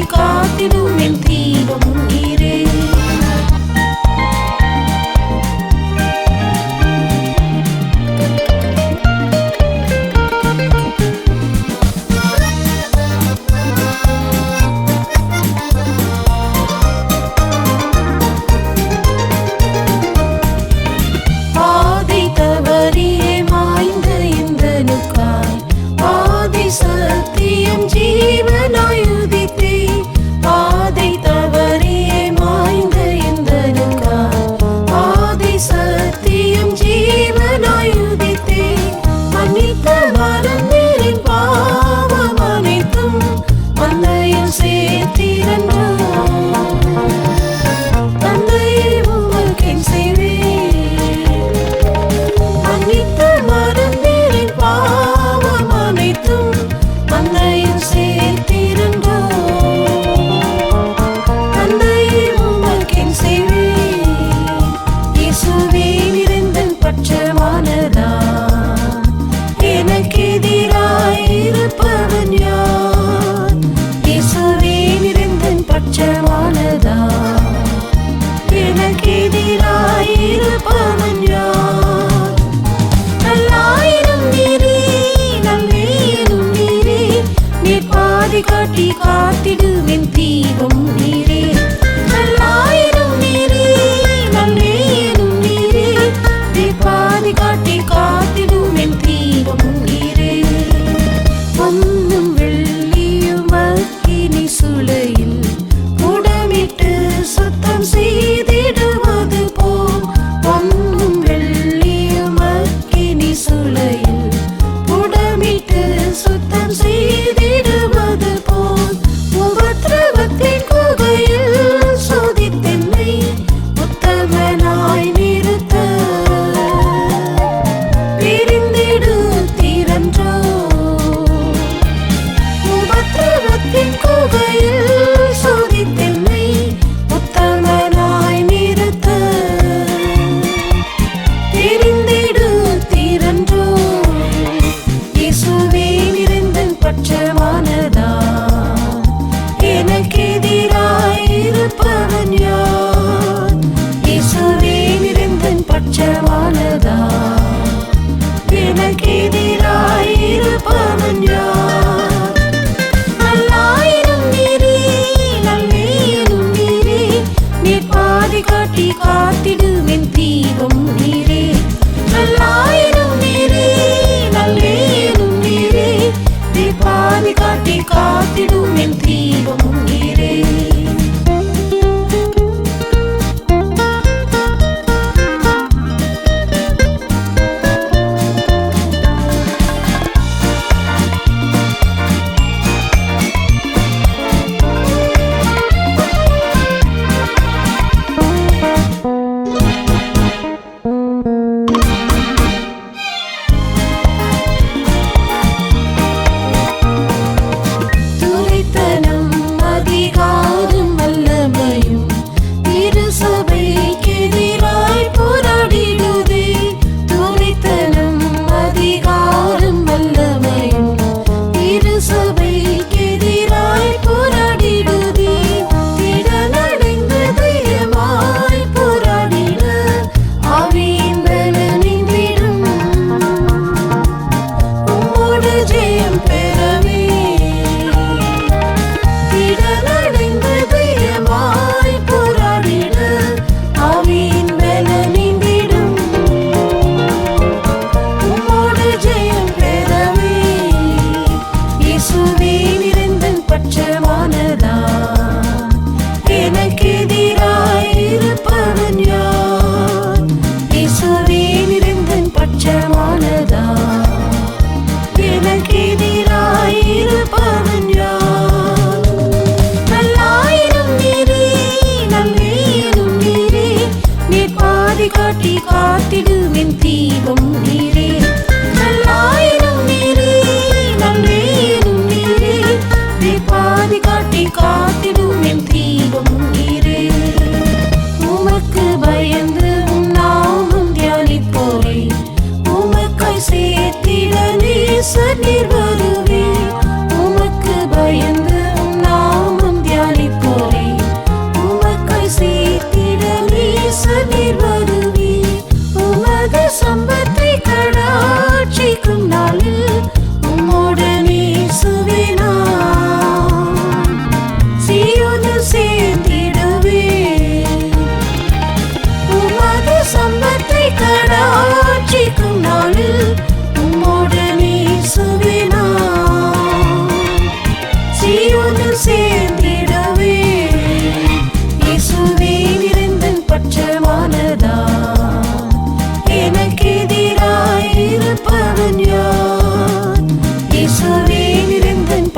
காட்டிடும் என் தீரும் நீரே. சேர்த்திரன்றான் காத்திடுவேன் தீபம் நீரே. நல்லாயிரும் நீரே நல்லேரும் நீரே. தீபாதி காட்டி காத்திடுவேன் தீபம் நீரே. en ti. எப்போதும் சேர்ந்திடவே. இசுவே இருந்தன் பட்சமானதா எனக்கு எதிராய் இருப்பவன் யார்? இசுவே இருந்தன்